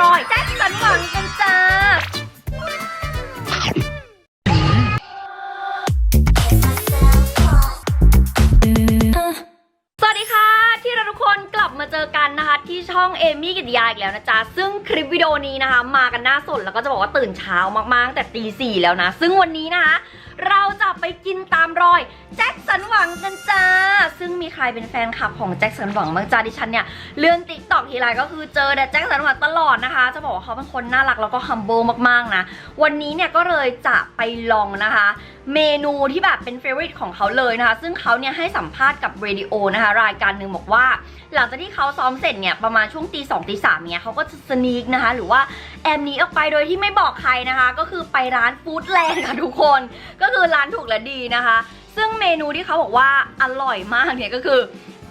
รอยแจ็คสันหวังกันจ้า เอมี่กิติยาอีกแล้วนะจ๊ะ ซึ่งคลิปวิดีโอนี้นะคะ มากันหน้าสดแล้วก็จะบอกว่าตื่นเช้ามากๆ แต่ตีสี่แล้วนะ ซึ่งวันนี้นะคะ เราจะไปกินตามรอยแจ็คสันหวังกันจ้า ซึ่งมีใครเป็นแฟนคลับของแจ็คสันหวังบ้างจ้าดิฉันเนี่ย เลื่อนติ๊กตอกทีไรก็คือเจอแต่แจ็คสันหวังตลอดนะคะ จะบอกว่าเขาเป็นคนน่ารักแล้วก็ humble มากๆนะ วันนี้เนี่ยก็เลยจะไปลองนะคะเมนูที่แบบเป็นเฟรนด์ของเขาเลยนะคะ ซึ่งเขาเนี่ยให้สัมภาษณ์กับเรดิโอนะคะ รายการหนึ่งบอกว่า หลังจากที่เขาซ้อมเสร็จเนี่ย ประมาณช่วงตีสองตีสามเนี่ยเขาก็จะสนีกนะคะ หรือว่าแอมหนี้ออกไปโดยที่ไม่บอกใครนะคะ ก็คือไปร้านฟู้ดแลนด์ค่ะทุกคน ก็คือร้านถูกและดีนะคะ ซึ่งเมนูที่เขาบอกว่าอร่อยมากเนี่ยก็คือ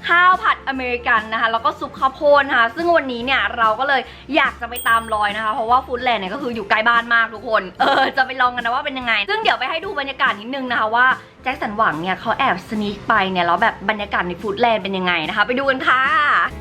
ข้าวผัดอเมริกันนะคะ แล้วก็ซุปข้าวโพดนะคะ ซึ่งวันนี้เนี่ยเราก็เลยอยากจะไปตามรอยนะคะ เพราะว่าฟู้ดแลนด์เนี่ยก็คืออยู่ใกล้บ้านมากทุกคน เออ จะไปลองกันนะว่าเป็นยังไง ซึ่งเดี๋ยวไปให้ดูบรรยากาศนิดนึงนะคะว่าแจ็คสันหวังเนี่ยเขาแอบสนีกไปเนี่ยแล้วแบบบรรยากาศในฟู้ดแลนด์เป็นยังไงนะคะ ไปดูกันค่ะ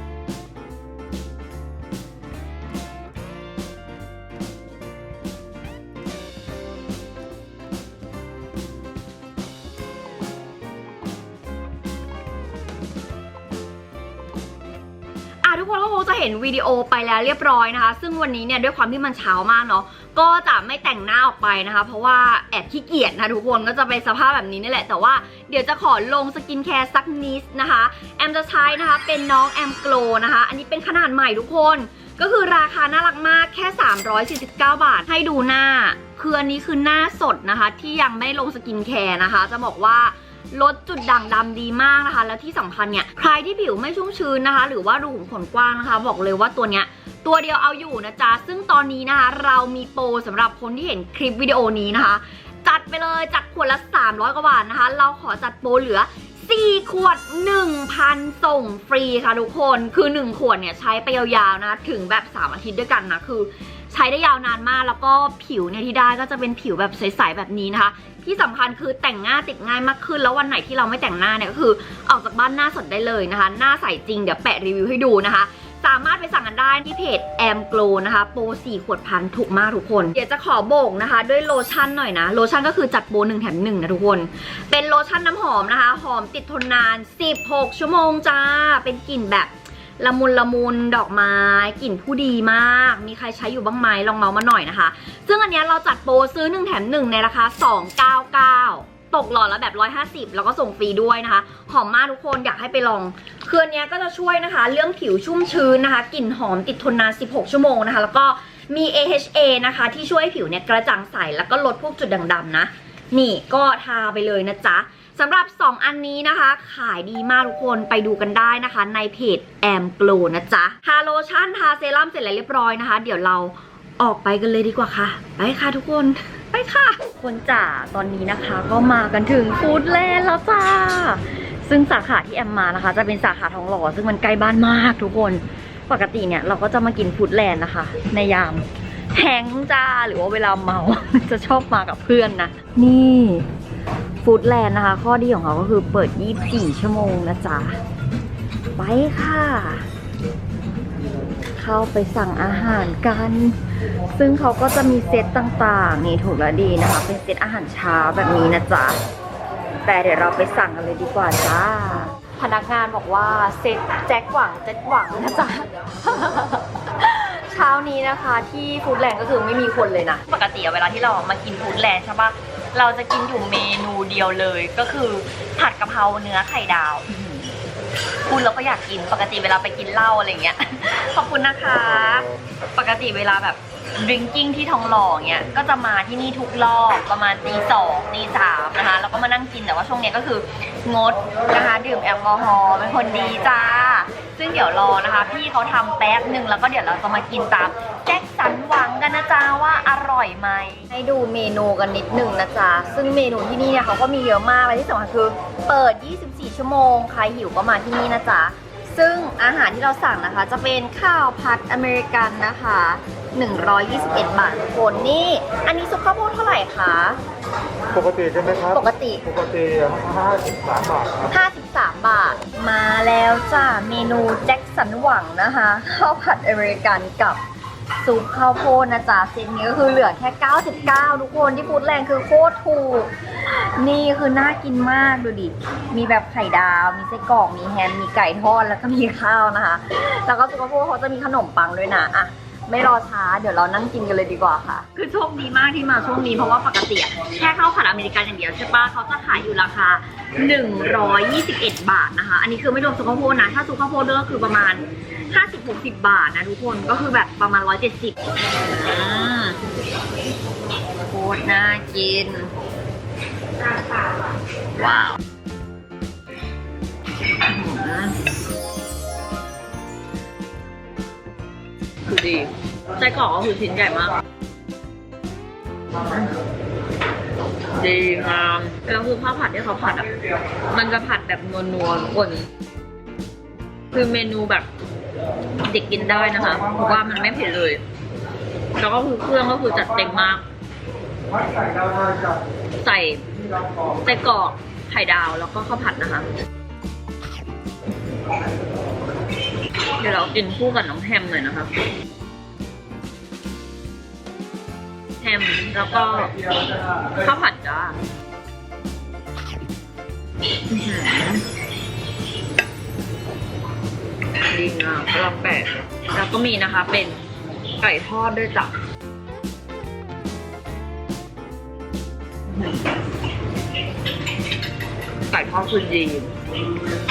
คนก็คงจะเห็นวิดีโอไปแล้วเรียบร้อยนะคะ ซึ่งวันนี้เนี่ยด้วยความที่มันเช้ามากเนาะก็จะไม่แต่งหน้าออกไปนะคะ เพราะว่าแอบขี้เกียจนะทุกคนก็จะเป็นสภาพแบบนี้นี่แหละ แต่ว่าเดี๋ยวจะขอลงสกินแคร์สักนิดนะคะ แอมจะใช้นะคะเป็นน้องแอมโกลนะคะ อันนี้เป็นขนาดใหม่ทุกคน ก็คือราคาน่ารักมากแค่ 349 บาทให้ดูหน้าคืออันนี้คือหน้าสดนะคะ ที่ยังไม่ลงสกินแคร์นะคะ จะบอกว่า ลดจุดด่างดำดีมากนะคะ แล้วที่สำคัญเนี่ยใครที่ผิวไม่ชุ่มชื้นนะคะ หรือว่ารูขุมขนกว้างนะคะ บอกเลยว่าตัวเนี้ยตัวเดียวเอาอยู่นะจ๊ะ ซึ่งตอนนี้นะคะ เรามีโปรสำหรับคนที่เห็นคลิปวิดีโอนี้นะคะ จัดไปเลยจัดขวดละ 300 กว่าบาทนะคะ เราขอจัดโปรเหลือ 4 ขวด 1,000 ส่งฟรีค่ะทุกคน คือ 1 ขวดเนี่ยใช้ไปยาวๆนะ ถึงแบบ 3 อาทิตย์ด้วยกันนะ คือ ใช้ได้ยาวนานมากแล้วก็ผิวเนี่ยที่ได้ก็จะเป็นผิวแบบใสๆแบบนี้นะคะ ที่สำคัญคือแต่งหน้าติดง่ายมากขึ้น แล้ววันไหนที่เราไม่แต่งหน้าเนี่ยก็คือออกจากบ้านหน้าสดได้เลยนะคะ หน้าใสจริงเดี๋ยวแปะรีวิวให้ดูนะคะสามารถไปสั่งกันได้ที่เพจแอมโกลนะคะโปร4ขวดพันถูกมากทุกคน เดี๋ยวจะขอโบกนะคะ ด้วยโลชั่นหน่อยนะ โลชั่นก็คือจัดโปร1แถม1นะทุกคน เป็นโลชั่นน้ำหอมนะคะ หอมติดทนนาน 16 ชั่วโมงจ้า เป็นกลิ่นแบบ ละมุนละมุนดอกไม้กลิ่นผู้ดีมาก มีใครใช้อยู่บ้างไหมลองเมามาหน่อยนะคะ ซึ่งอันนี้เราจัดโปรซื้อ 1 แถม 1 ในราคา 299ตกหลอดละแบบ 150 แล้วก็ส่งฟรีด้วยนะคะ หอมมากทุกคนอยากให้ไปลองคืออันเนี้ยก็จะช่วยนะคะ เรื่องผิวชุ่มชื้นนะคะกลิ่นหอมติดทนนาน 16 ชั่วโมงนะคะ แล้วก็มี AHA นะคะ ที่ช่วยให้ผิวเนี่ยกระจ่างใสแล้วก็ลดพวกจุดด่างดำนะ นี่ก็ทาไปเลยนะจ๊ะ สำหรับ 2 อันนี้นะคะ ขายดีมากทุกคนไปดูกันได้นะคะ ในเพจแอมโกลนะจ๊ะทาโลชั่นทาเซรั่มเสร็จแล้วเรียบร้อยนะคะ เดี๋ยวเราออกไปกันเลยดีกว่าค่ะ ไปค่ะทุกคน ไปค่ะ คนจ๋าตอนนี้นะคะ ก็มากันถึงฟู้ดแลนด์แล้วจ้า ซึ่งสาขาที่แอมมานะคะ จะเป็นสาขาทองหล่อซึ่งมันใกล้บ้านมากทุกคนปกติเนี่ยเราก็จะมากินฟู้ดแลนด์นะคะ ในยามแฮงจ้าหรือว่าเวลาเมาจะชอบมากับเพื่อนนะ นี่ ฟู้ดแลนด์นะคะ ข้อดีของเขาก็คือเปิด 24 ชั่วโมงนะจ๊ะ ไปค่ะ เข้าไปสั่งอาหารกัน ซึ่งเขาก็จะมีเซตต่างๆ นี่ถูกและดีนะคะ เป็นเซตอาหารเช้าแบบนี้นะจ๊ะ แต่เดี๋ยวเราไปสั่งกันเลยดีกว่าจ้า พนักงานบอกว่าเซตแจ็คหวังแจ็คหวังนะจ๊ะเช้านี้นะคะที่ฟู้ดแลนด์ก็คือไม่มีคนเลยนะ ปกติเวลาที่เรามากินฟู้ดแลนด์ใช่ปะ เราจะกินอยู่เมนูเดียวเลย ก็คือผัดกะเพราเนื้อไข่ดาวพูดแล้วก็อยากกินปกติเวลาไปกินเหล้าอะไรเงี้ย ขอบคุณนะคะ ปกติเวลาแบบดริงกิ้งที่ทองหล่อเงี้ยก็จะมาที่นี่ทุกรอบประมาณตีสองตีสามนะคะแล้วก็มานั่งกินแต่ว่าช่วงเนี้ยก็คืองดนะคะดื่มแอลกอฮอล์เป็นคนดีจ้า ซึ่งเดี๋ยวรอนะคะ พี่เขาทำแป๊บหนึ่งแล้วก็เดี๋ยวเราจะมากินตามแจ็คสันหวัง กันนะจ๊ะว่าอร่อยไหมให้ดูเมนูกันนิดหนึ่งนะจ๊ะ ซึ่งเมนูที่นี่เนี่ยเขาก็มีเยอะมากและที่สำคัญคือ เปิด 24 ชั่วโมง ใครหิวก็มาที่นี่นะจ๊ะ ซึ่งอาหารที่เราสั่งนะคะ จะเป็นข้าวผัดอเมริกันนะคะ 121 บาททุกคนนี่ อันนี้ซุปข้าวโพดเท่าไหร่คะ ปกติใช่ไหมครับ ปกติ ปกติ53บาทครับ 53 บาท มาแล้วจ้าเมนูแจ็คสันหวังนะคะ ข้าวผัดอเมริกันกับ ซุปข้าวโพดนะจ๊ะเซตนี้ก็คือเหลือแค่ 99 ทุกคนที่พูดแรงคือโคตรถูก นี่คือน่ากินมากดูดิ มีแบบไข่ดาว มีไส้กรอก มีแฮม มีไก่ทอด แล้วก็มีข้าวนะคะ แล้วก็ซุปข้าวโพดเขาจะมีขนมปังด้วยนะอะไม่รอช้า เดี๋ยวเรานั่งกินกันเลยดีกว่าค่ะ คือโชคดีมากที่มาช่วงนี้เพราะว่าปกติแค่ข้าวผัดอเมริกันอย่างเดียวใช่ปะเขาจะขายอยู่ราคา 121 บาทนะคะ อันนี้คือไม่รวมซุปข้าวโพดนะ ถ้าซุปข้าวโพดด้วยก็คือประมาณ 50-60 บาทนะทุกคนก็คือแบบประมาณ 170อ่าโคตรน่ากิน ว้าวคือดีไส้กรอกก็คือชิ้นใหญ่มาก ดีงามแล้วคือข้าวผัดที่เขาผัดอะ มันจะผัดแบบนัวๆทุกคนคือเมนูแบบ เด็กกินได้นะคะ เพราะว่ามันไม่เผ็ดเลย แล้วก็คือเครื่องก็คือจัดเต็มมาก ใส่ไส้กรอกไข่ดาวแล้วก็ข้าวผัดนะคะ เดี๋ยวเรากินคู่กับน้องแฮมหน่อยนะคะแฮมแล้วก็ข้าวผัดจ้า อื้อหือดีงามแปลกแล้วก็มีนะคะเป็นไก่ทอดด้วยจ้ะไก่ทอดคือดีอื้อหือ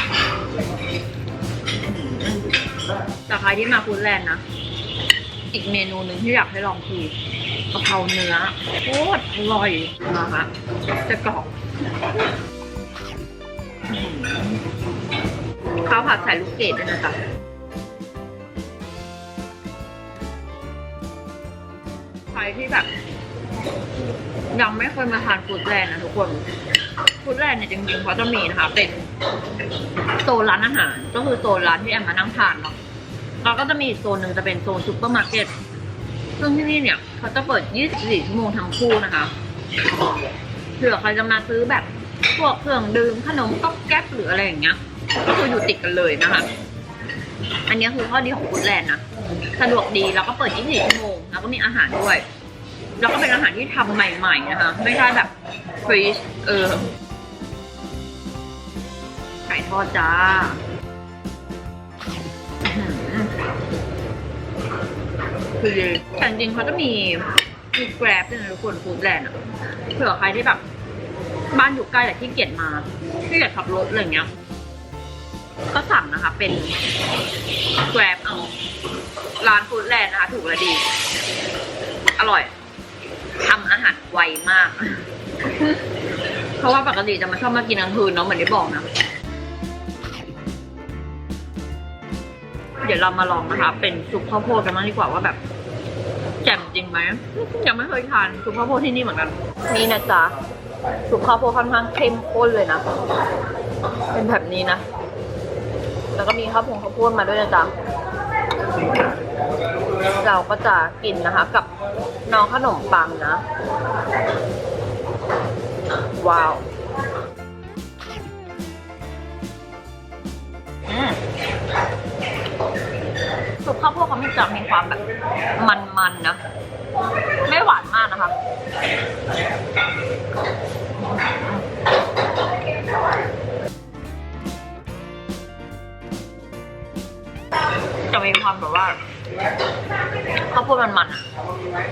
แต่ใครที่มาฟูดแลนด์นะ อีกเมนูหนึ่งที่อยากให้ลองคือกะเพราเนื้อโคตรอร่อยนะคะจะกรอบข้าวผัดใส่ลูกเกดด้วยนะจ๊ะ รที่แบบ ยังไม่เคยมาทานฟูดแลนด์นะทุกคนฟูดแลนด์เนี่ยจริงๆเขาจะมีนะคะเป็นโซนร้านอาหาร ก็คือโซนร้านที่แอมมานั่งทานเนาะแล้วก็จะมีอีกโซนหนึ่งจะเป็นโซนซูเปอร์มาร์เก็ตซึ่งที่นี่เนี่ยเขาจะเปิด 24 ชั่วโมงทั้งคู่นะคะเผื่อใครจะมาซื้อแบบพวกเครื่องดื่มขนมก๊อบแก๊บหรืออะไรอย่างเงี้ย ก็คืออยู่ติดกันเลยนะคะ อันนี้คือข้อดีของฟูดแลนด์นะ สะดวกดีแล้วก็เปิด 24 ชั่วโมง แล้วก็มีอาหารด้วย แล้วก็เป็นอาหารที่ทำใหม่ ๆ นะคะ ไม่ใช่แบบฟรีซเออไก่ทอดจ้าคือแต่จริงๆเขาจะมีมีแกร็บด้วยนะทุกคนฟูดแลนด์อะเผื่อใครที่แบบ บ้านอยู่ใกล้แต่ที่เกียจมาที่เกียจขับรถอะไรอย่างเงี้ย ก็สั่งนะคะ เป็นแกร็บเอาร้านฟูดแลนด์นะคะ ถูกและดี อร่อยทำอาหารไวมาก เพราะว่าปกติจะมาชอบมากินกลางคืนเนาะเหมือนที่บอกนะ เดี๋ยวเรามาลองนะคะ เป็นซุปข้าวโพดกันบ้างดีกว่าว่าแบบแจ่มจริงไหมยังไม่เคยทานซุปข้าวโพดที่นี่เหมือนกัน นี่นะจ๊ะซุปข้าวโพดค่อนข้างเข้มข้นเลยนะ เป็นแบบนี้นะ แล้วก็มีข้าวพงข้าวโพดมาด้วยนะจ๊ะเราก็จะกินนะคะ กับน้องขนมปังนะ ว้าวอืมซุปข้าวโพดเขามีจะมีความแบบมันๆนะ ไม่หวานมากนะคะ จะมีความแบบว่าข้าวโพดมันๆอะ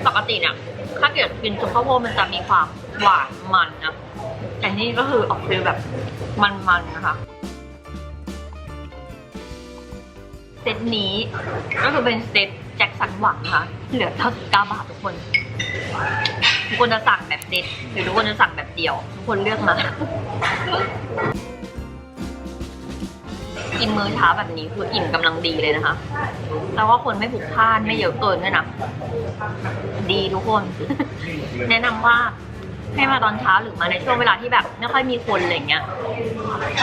ปกติเนี่ยถ้าเกิดกินซุปข้าวโพดมันจะมีความหวานมันนะแต่นี่ก็คือออกฟีลแบบมันๆนะคะเซตนี้ก็คือเป็นเซตแจ็คสันหวังค่ะ เหลือ99บาททุกคน ทุกคนจะสั่งแบบเซตหรือทุกคนจะสั่งแบบเดียว ทุกคนเลือกมา กินมื้อเช้าแบบนี้คืออิ่มกำลังดีเลยนะคะ แล้วก็คนไม่ผุกพล่านไม่เยอะเกินด้วยนะ ดีทุกคน แนะนำว่าให้มาตอนเช้าหรือมาในช่วงเวลาที่แบบไม่ค่อยมีคนอะไรเงี้ย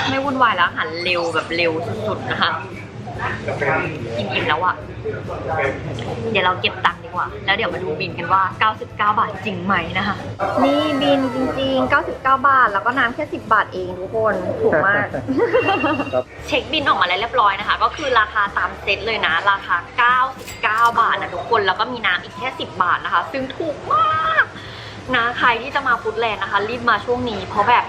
ไม่วุ่นวายแล้วอาหันเร็วแบบเร็วสุดๆนะคะ อิ่มๆแล้วอะเดี๋ยวเราเก็บตังค์ดี กว่า แล้วเดี๋ยวมาดูบินกันว่า 99 บาทจริงไหมนะคะ นี่บินจริง ๆ 99 บาท แล้วก็น้ำแค่ 10 บาทเองทุกคนถูกมาก ครับ เช็คบินออกมาแล้วเรียบร้อยนะคะ ก็คือราคาตามเซ็ตเลยนะ ราคา 99 บาทนะทุกคน แล้วก็มีน้ำอีกแค่ 10 บาทนะคะ ซึ่งถูกมากนะใครที่จะมาฟูดแลนด์นะคะ รีบมาช่วงนี้ เพราะแบบ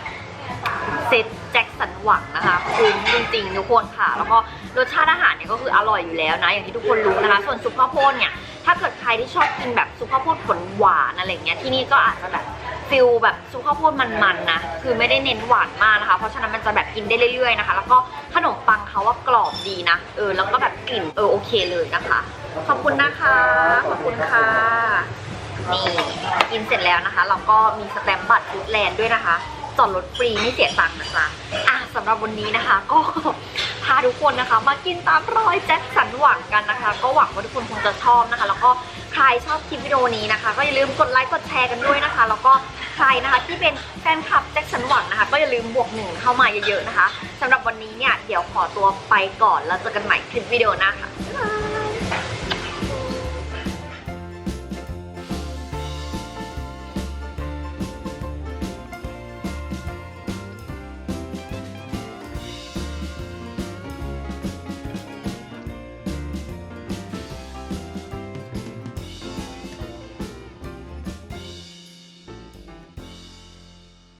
เซ็ตแจ็คสันหวังนะคะคุ้มจริงๆทุกคนค่ะ แล้วก็รสชาติอาหารเนี่ยก็คืออร่อยอยู่แล้วนะ อย่างที่ทุกคนรู้นะคะ ส่วนซุปข้าวโพดเนี่ย ถ้าเกิดใครที่ชอบกินแบบซุปข้าวโพดผลหวานอะไรเงี้ยที่นี่ก็อาจจะแบบฟิลแบบซุปข้าวโพดมันๆนะคือไม่ได้เน้นหวานมากนะคะ เพราะฉะนั้นมันจะแบบกินได้เรื่อยๆนะคะ แล้วก็ขนมปังเขาว่ากรอบดีนะเออแล้วก็แบบกลิ่นเออโอเคเลยนะคะ ขอบคุณนะคะ ขอบคุณค่ะนี่กินเสร็จแล้วนะคะ เราก็มีสแตมป์บัตรฟูดแลนด์ด้วยนะคะจอดรถฟรีไม่เสียตังค์นะจ๊ะอะสำหรับวันนี้นะคะ ก็ พาทุกคนนะคะ มากินตามรอยแจ็คสันหวังกันนะคะ ก็หวังว่าทุกคนคงจะชอบนะคะ แล้วก็ใครชอบคลิปวิดีโอนี้นะคะ ก็อย่าลืมกดไลค์กดแชร์กันด้วยนะคะ แล้วก็ใครนะคะที่เป็นแฟนคลับแจ็คสันหวังนะคะ ก็อย่าลืมบวกหนึ่งเข้ามาเยอะๆนะคะสำหรับวันนี้เนี่ยเดี๋ยวขอตัวไปก่อนแล้วเจอกันใหม่คลิปวิดีโอหน้าค่ะ